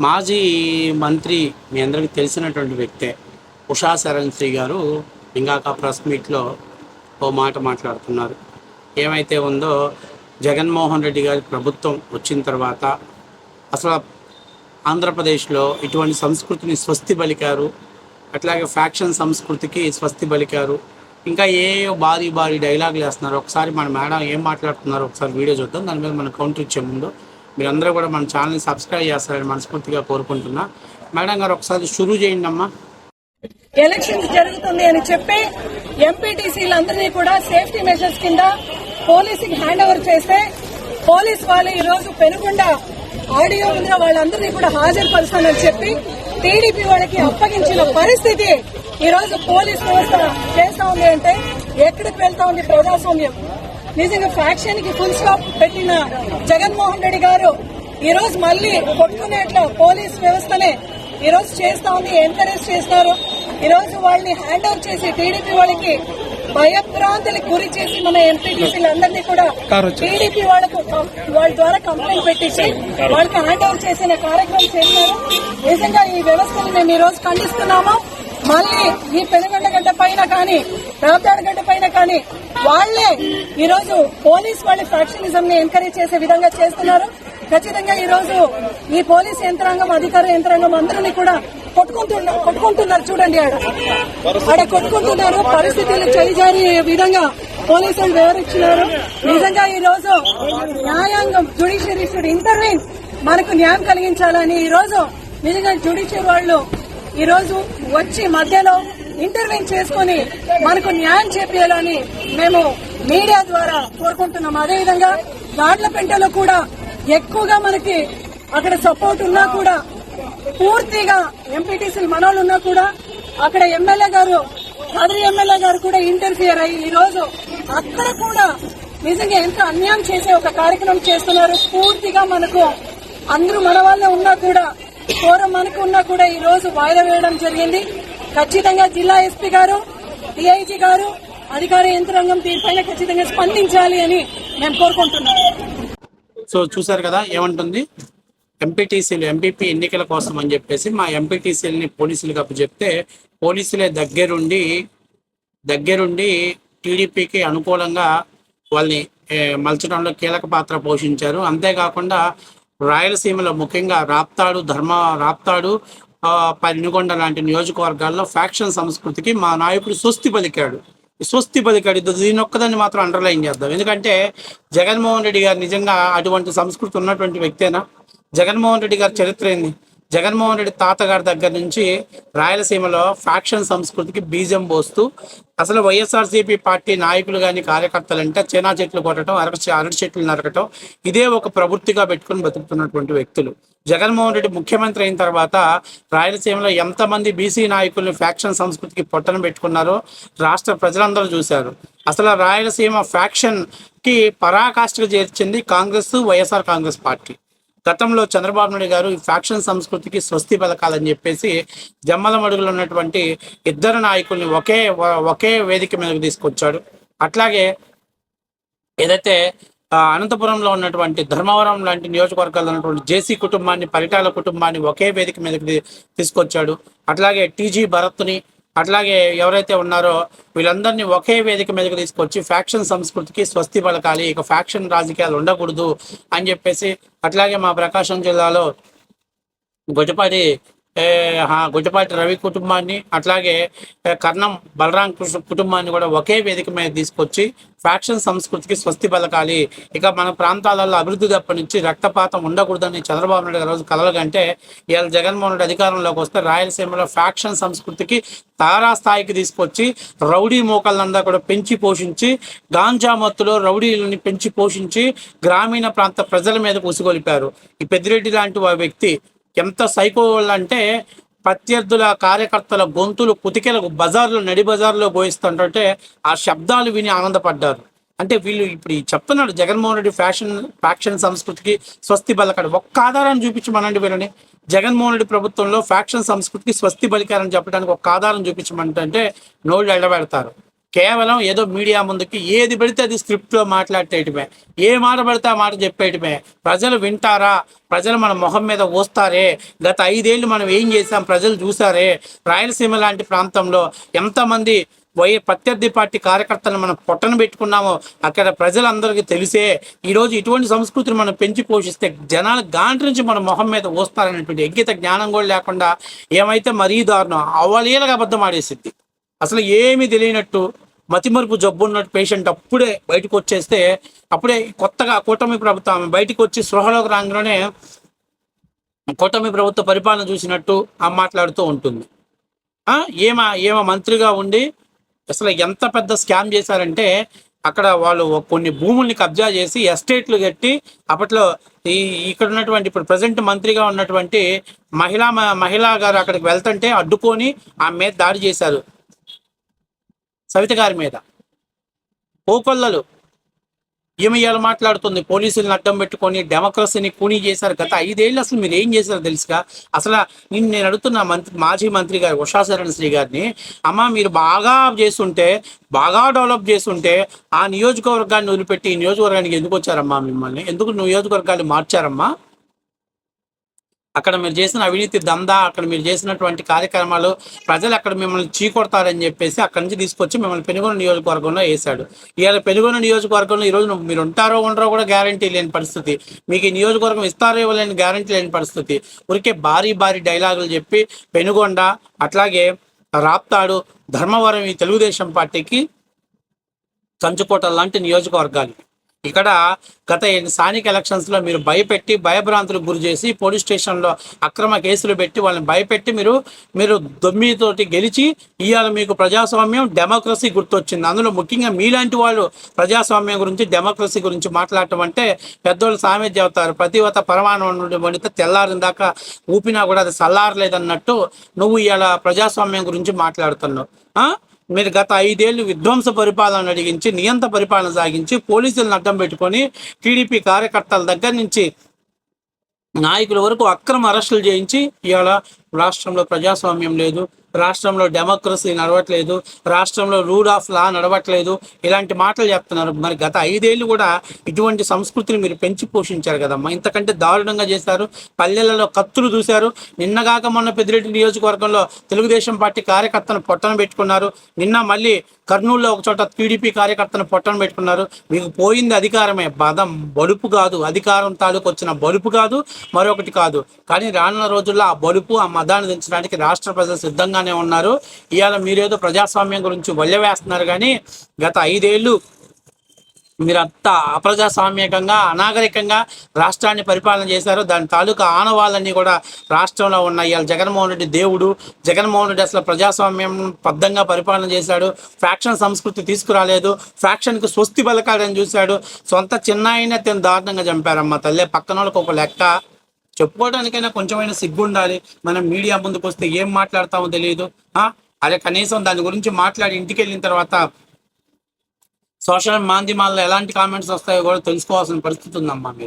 మాజీ మంత్రి మీ అందరికీ తెలిసినటువంటి వ్యక్తే ఉషా శరణ్ శ్రీ గారు ఇందాక ప్రెస్ మీట్లో ఓ మాట మాట్లాడుతున్నారు. ఏమైతే ఉందో జగన్మోహన్ రెడ్డి గారి ప్రభుత్వం వచ్చిన తర్వాత అసలు ఆంధ్రప్రదేశ్లో ఇటువంటి సంస్కృతిని స్వస్తి పలికారు అట్లాగే ఫ్యాక్షన్ సంస్కృతికి స్వస్తి పలికారు ఇంకా ఏ భారీ భారీ డైలాగులు వేస్తున్నారు ఒకసారి మన మేడం ఏం మాట్లాడుతున్నారో ఒకసారి వీడియో చూద్దాం. దాని మీద మనం కౌంటర్ ఇచ్చే ముందు మీరందరూ కూడా మన ఛానల్ని సబ్స్క్రైబ్ చేస్తారని మనస్ఫూర్తిగా కోరుకుంటున్నా. మేడం గారు ఒకసారి షురూ చేయండి అమ్మా. ఎలక్షన్స్ జరుగుతుంది అని చెప్పి ఎంపీటీసీలందరినీ కూడా సేఫ్టీ మెజర్స్ కింద పోలీసుకి హ్యాండ్ ఓవర్ చేస్తే పోలీస్ వాళ్ళు ఈ రోజు పెనుగొండ ఆడియో ఉన్న వాళ్ళందరినీ కూడా హాజరుపరుస్తానని చెప్పి టీడీపీ వాళ్ళకి అప్పగించిన పరిస్థితి ఈ రోజు పోలీస్ వ్యవస్థ చేస్తా ఉంది అంటే ఎక్కడికి వెళ్తా ఉంది ప్రజాస్వామ్యం? నిజంగా ఫ్యాక్షన్కి ఫుల్ స్టాప్ పెట్టిన జగన్మోహన్ రెడ్డి గారు ఈ రోజు మళ్ళీ కొట్టుకునేట్ల పోలీస్ వ్యవస్థనే ఈ రోజు చేస్తా ఉంది ఎంకరేజ్ చేస్తున్నారు ఈ రోజు వాళ్ళని హ్యాండ్ ఓవర్ చేసి టీడీపీ వాళ్ళకి భయభ్రాంతులకు గురి చేసి మన ఎంపీటీసీలందరినీ కూడా టీడీపీ వాళ్ళకు వాళ్ళ ద్వారా కంప్లైంట్ పెట్టించి వాళ్ళకి హ్యాండ్ ఓవర్ చేసిన కార్యక్రమం చేస్తున్నారు నిజంగా ఈ వ్యవస్థను మేము ఈ రోజు ఖండిస్తున్నాము. మళ్ళీ ఈ పెనుగొండ గడ్డ పైన కానీ రాప్తాడు గడ్డ పైన కానీ వాళ్ళే ఈ రోజు పోలీస్ వాళ్ళ ఫ్యాక్షనిజం ని ఎంకరేజ్ చేసే విధంగా చేస్తున్నారు. ఖచ్చితంగా ఈ రోజు ఈ పోలీస్ యంత్రాంగం అధికార యంత్రాంగం అందరినీ కూడా కొట్టుకుంటున్నారు కొట్టుకుంటున్నారు. చూడండి ఆడ. ఆడ కొట్టుకుంటున్నారు. పరిస్థితులు చలిజారి విధంగా పోలీసులు వివరించినారు నిజంగా ఈ రోజు న్యాయాంగం జుడిషియరీ షుడ్ ఇంటర్వ్యూన్ మనకు న్యాయం కలిగించాలని ఈ రోజు నిజంగా జుడిషియరీ వాళ్ళు ఈరోజు వచ్చి మధ్యలో ఇంటర్వ్యూ చేసుకుని మనకు న్యాయం చేపించాలని మేము మీడియా ద్వారా కోరుకుంటున్నాం. అదేవిధంగా గాడ్లపెంటలో కూడా ఎక్కువగా మనకి అక్కడ సపోర్ట్ ఉన్నా కూడా పూర్తిగా ఎంపీటీసీలు మనోళ్ళు ఉన్నా కూడా అక్కడ ఎమ్మెల్యే గారు కదిరి ఎమ్మెల్యే గారు కూడా ఇంటర్ఫియర్ అయ్యి ఈ రోజు అక్కడ కూడా నిజంగా ఎంత అన్యాయం చేసే ఒక కార్యక్రమం చేస్తున్నారు. పూర్తిగా మనకు అందరూ మన వాళ్ళే ఉన్నా కూడా ఘోరం అనుకున్నా కూడా ఈ రోజు వాయిదా వేయడం జరిగింది. ఖచ్చితంగా జిల్లా ఎస్పీ గారు డిఐజీ గారు అధికార యంత్రాంగం దీనిపైన ఖచ్చితంగా స్పందించాలి అని మేము కోరుకుంటున్నాం. సో చూసారు కదా ఏమంటుంది? ఎంపీటీసీలు ఎంపీపీ ఎన్నికల కోసం అని చెప్పేసి మా ఎంపీటీసీలని పోలీసులకు అప్పచెప్తే పోలీసులే దగ్గరుండి దగ్గరుండి టీడీపీకి అనుకూలంగా వాళ్ళని మలచడంలో కీలక పాత్ర పోషించారు. అంతేకాకుండా రాయలసీమలో ముఖ్యంగా రాప్తాడు ధర్మ రాప్తాడు ఆ, లాంటి నియోజకవర్గాల్లో ఫ్యాక్షన్ సంస్కృతికి మా నాయకుడు స్వస్తి పలికాడు. ఈ స్వస్తి పలికాడు దీని ఒక్కదాన్ని మాత్రం అండర్లైన్ చేద్దాం. ఎందుకంటే జగన్మోహన్ రెడ్డి గారు నిజంగా అటువంటి సంస్కృతి ఉన్నటువంటి వ్యక్తేనా? జగన్మోహన్ రెడ్డి గారి చరిత్ర ఏంది? జగన్మోహన్ రెడ్డి తాతగారి దగ్గర నుంచి రాయలసీమలో ఫ్యాక్షన్ సంస్కృతికి బీజం పోస్తూ అసలు వైఎస్ఆర్సీపీ పార్టీ నాయకులు కానీ కార్యకర్తలు అంటే చైనా చెట్లు కొట్టడం అరటి అరటి చెట్లు నరకటం ఇదే ఒక ప్రవృత్తిగా పెట్టుకుని బతుకుతున్నటువంటి వ్యక్తులు. జగన్మోహన్ రెడ్డి ముఖ్యమంత్రి అయిన తర్వాత రాయలసీమలో ఎంతమంది బీసీ నాయకుల్ని ఫ్యాక్షన్ సంస్కృతికి పొట్టన పెట్టుకున్నారో రాష్ట్ర ప్రజలందరూ చూశారు. అసలు రాయలసీమ ఫ్యాక్షన్కి పరాకాష్ఠకు చేర్చింది కాంగ్రెస్ వైఎస్ఆర్ కాంగ్రెస్ పార్టీ. గతంలో చంద్రబాబు నాయుడు గారు ఈ ఫ్యాక్షన్ సంస్కృతికి స్వస్తి పలకాలని చెప్పేసి జమ్మలమడుగులో ఉన్నటువంటి ఇద్దరు నాయకుల్ని ఒకే ఒకే వేదిక మీదకు తీసుకొచ్చాడు. అట్లాగే ఏదైతే అనంతపురంలో ఉన్నటువంటి ధర్మవరం లాంటి నియోజకవర్గాల్లో ఉన్నటువంటి జేసీ కుటుంబాన్ని పరిటాల కుటుంబాన్ని ఒకే వేదిక మీదకి తీసుకొచ్చాడు. అట్లాగే టీజీ భరత్ని అట్లాగే ఎవరైతే ఉన్నారో వీళ్ళందరినీ ఒకే వేదిక మీదకి తీసుకొచ్చి ఫ్యాక్షన్ సంస్కృతికి స్వస్తి పలకాలి ఇక ఫ్యాక్షన్ రాజకీయాలు ఉండకూడదు అని చెప్పేసి అట్లాగే మా ప్రకాశం జిల్లాలో గుజపాటి గుడ్డపాటి రవి కుటుంబాన్ని అట్లాగే కర్ణం బలరాం కృష్ణ కుటుంబాన్ని కూడా ఒకే వేదిక మీద తీసుకొచ్చి ఫ్యాక్షన్ సంస్కృతికి స్వస్తి పలకాలి. ఇక మన ప్రాంతాలలో అభివృద్ధి తప్ప నుంచి రక్తపాతం ఉండకూడదని చంద్రబాబు నాయుడు రోజు కలలు కంటే ఇవాళ జగన్మోహన్ రెడ్డి అధికారంలోకి వస్తే రాయలసీమలో ఫ్యాక్షన్ సంస్కృతికి తారా స్థాయికి తీసుకొచ్చి రౌడీ మోకళ్ళంతా కూడా పెంచి పోషించి గాంజా మత్తులో రౌడీలని పెంచి పోషించి గ్రామీణ ప్రాంత ప్రజల మీద ఉసిగొలిపారు. ఈ పెద్దిరెడ్డి లాంటి వ్యక్తి ఎంత సైకో అంటే ప్రత్యర్థుల కార్యకర్తల గొంతులు కుతికెలకు బజార్లో నడి బజార్లో పోయిస్తుంటే ఆ శబ్దాలు విని ఆనందపడ్డారు. అంటే వీళ్ళు ఇప్పుడు చెప్తున్నాడు జగన్మోహన్ రెడ్డి ఫ్యాషన్ ఫ్యాక్షన్ సంస్కృతికి స్వస్తి బలకాడు ఒక్క ఆధారాన్ని చూపించమనండి వీళ్ళని జగన్మోహన్ రెడ్డి ప్రభుత్వంలో ఫ్యాక్షన్ సంస్కృతికి స్వస్తి బలికారని చెప్పడానికి ఒక ఆధారం చూపించమంటే నోళ్ళు ఎడబెడతారు. కేవలం ఏదో మీడియా ముందుకి ఏది పడితే అది స్క్రిప్ట్లో మాట్లాడేయటమే ఏ మాట పడితే ఆ మాట చెప్పేయటమే ప్రజలు వింటారా? ప్రజలు మన మొహం మీద ఓస్తారే గత ఐదేళ్ళు మనం ఏం చేసాం ప్రజలు చూసారే రాయలసీమ లాంటి ప్రాంతంలో ఎంతమంది వై ప్రత్యర్థి పార్టీ కార్యకర్తలను మనం పొట్టను పెట్టుకున్నామో అక్కడ ప్రజలందరికీ తెలిసే ఈరోజు ఇటువంటి సంస్కృతిని మనం పెంచి పోషిస్తే జనాలు గాంటి నుంచి మన మొహం మీద ఓస్తారనేటువంటి ఎగ్గిత జ్ఞానం కూడా లేకుండా ఏమైతే మరీ దారుణం అవలీలగా అబద్ధం ఆడేసిద్ది అసలు ఏమీ తెలియనట్టు మతిమరుపు జబ్బు ఉన్నట్టు పేషెంట్ అప్పుడే బయటకు వచ్చేస్తే అప్పుడే కొత్తగా కూటమి ప్రభుత్వం బయటకు వచ్చి సృహలోకి రాగానే కూటమి ప్రభుత్వ పరిపాలన చూసినట్టు ఆ మాట్లాడుతూ ఉంటుంది. ఏమా ఏమో మంత్రిగా ఉండి అసలు ఎంత పెద్ద స్కామ్ చేశారంటే అక్కడ వాళ్ళు కొన్ని భూముల్ని కబ్జా చేసి ఎస్టేట్లు కట్టి అప్పట్లో ఈ ఇక్కడ ఉన్నటువంటి ఇప్పుడు ప్రజెంట్ మంత్రిగా ఉన్నటువంటి మహిళా మహిళా గారు అక్కడికి వెళ్తుంటే అడ్డుకొని ఆమె మీద దాడి చేశారు. సవిత గారి మీద. కోకొల్లలు ఈమె ఇలా మాట్లాడుతుంది. పోలీసులను అడ్డం పెట్టుకొని డెమోక్రసీని కూనీ చేశారు. గత ఐదేళ్ళు అసలు మీరు ఏం చేశారు తెలుసుగా? అసలు నేను నేను అడుగుతున్నా మంత్రి మాజీ మంత్రి గారు ఉషాశరణ్ శ్రీ గారిని అమ్మ మీరు బాగా చేస్తుంటే బాగా డెవలప్ చేస్తుంటే ఆ నియోజకవర్గాన్ని వదిలిపెట్టి ఈ నియోజకవర్గానికి ఎందుకు వచ్చారమ్మా మిమ్మల్ని? ఎందుకు నియోజకవర్గాన్ని మార్చారమ్మా? అక్కడ మీరు చేసిన అవినీతి దందా అక్కడ మీరు చేసినటువంటి కార్యక్రమాలు ప్రజలు అక్కడ మిమ్మల్ని చీకొడతారని చెప్పేసి అక్కడి నుంచి తీసుకొచ్చి మిమ్మల్ని పెనుగొండ నియోజకవర్గంలో వేశాడు. ఇవాళ పెనుగొండ నియోజకవర్గంలో ఈరోజు మీరు ఉంటారో ఉండరో కూడా గ్యారంటీ లేని పరిస్థితి. మీకు ఈ నియోజకవర్గం ఇస్తారో ఇవ్వలేని గ్యారంటీ లేని పరిస్థితి. ఊరికే భారీ భారీ డైలాగులు చెప్పి పెనుగొండ అట్లాగే రాప్తాడు ధర్మవరం ఈ తెలుగుదేశం పార్టీకి కంచుకోట లాంటి నియోజకవర్గాలు ఇక్కడ గత ఎన్ని స్థానిక ఎలక్షన్స్లో మీరు భయపెట్టి భయభ్రాంతులకు గురి చేసి పోలీస్ స్టేషన్లో అక్రమ కేసులు పెట్టి వాళ్ళని భయపెట్టి మీరు మీరు దొమ్మితోటి గెలిచి ఇవాళ మీకు ప్రజాస్వామ్యం డెమోక్రసీ గుర్తొచ్చింది. అందులో ముఖ్యంగా మీలాంటి వాళ్ళు ప్రజాస్వామ్యం గురించి డెమోక్రసీ గురించి మాట్లాడటం అంటే పెద్దోళ్ళు సామెత అవుతారు ప్రతివత పరమాణం నుండి వండితే తెల్లారిన దాకా ఊపినా కూడా అది చల్లారలేదన్నట్టు నువ్వు ఇవాళ ప్రజాస్వామ్యం గురించి మాట్లాడుతున్నావు. మీరు గత ఐదేళ్ళు విధ్వంస పరిపాలన అడిగించి నియంత పరిపాలన సాగించి పోలీసులను అడ్డం పెట్టుకొని టీడీపీ కార్యకర్తల దగ్గర నుంచి నాయకుల వరకు అక్రమ అరెస్టులు చేయించి ఇవాళ రాష్ట్రంలో ప్రజాస్వామ్యం లేదు. రాష్ట్రంలో డెమోక్రసీ నడవట్లేదు రాష్ట్రంలో రూల్ ఆఫ్ లా నడవట్లేదు ఇలాంటి మాటలు చెప్తున్నారు. మరి గత ఐదేళ్ళు కూడా ఇటువంటి సంస్కృతిని మీరు పెంచి పోషించారు కదమ్మా. ఇంతకంటే దారుణంగా చేశారు. పల్లెలలో కత్తులు చూశారు నిన్నగాక మొన్న పెద్దిరెడ్డి నియోజకవర్గంలో తెలుగుదేశం పార్టీ కార్యకర్తను పొట్టన పెట్టుకున్నారు. నిన్న మళ్ళీ కర్నూలులో ఒక చోట టీడీపీ కార్యకర్తను పొట్టన పెట్టుకున్నారు. మీకు పోయింది అధికారమే. బదం బలుపు కాదు. అధికారం తాలూకు వచ్చిన బలుపు కాదు మరొకటి కాదు. కానీ రానున్న రోజుల్లో ఆ బలుపు ఆ మదాన్ని దించడానికి రాష్ట్ర ప్రజలు సిద్ధంగానే ఉన్నారు. ఇవాళ మీరేదో ప్రజాస్వామ్యం గురించి వల్లె వేస్తున్నారు కానీ గత ఐదేళ్ళు మీరంతా అప్రజాస్వామ్యకంగా అనాగరికంగా రాష్ట్రాన్ని పరిపాలన చేశారు. దాని తాలూకా ఆనవాళ్ళన్నీ కూడా రాష్ట్రంలో ఉన్నాయి. ఇవాళ జగన్మోహన్ రెడ్డి దేవుడు. జగన్మోహన్ రెడ్డి అసలు ప్రజాస్వామ్యం బద్దంగా పరిపాలన చేశాడు. ఫ్యాక్షన్ సంస్కృతి తీసుకురాలేదు. ఫ్యాక్షన్కు స్వస్తి పలకాలని చూశాడు. సొంత చిన్నాయినే తను దారుణంగా చంపారమ్మ తల్లే. పక్కన వాళ్ళకి ఒక లెక్క. చెప్పుకోవడానికైనా కొంచెమైనా సిగ్గు ఉండాలి మనం మీడియా ముందుకు వస్తే ఏం మాట్లాడతామో తెలియదు. ఆ? అదే కనీసం దాని గురించి మాట్లాడి ఇంటికి వెళ్ళిన తర్వాత సోషల్ మాధ్యమాల్లో ఎలాంటి కామెంట్స్ వస్తాయో కూడా తెలుసుకోవాల్సిన పరిస్థితి ఉందమ్మా మీరు.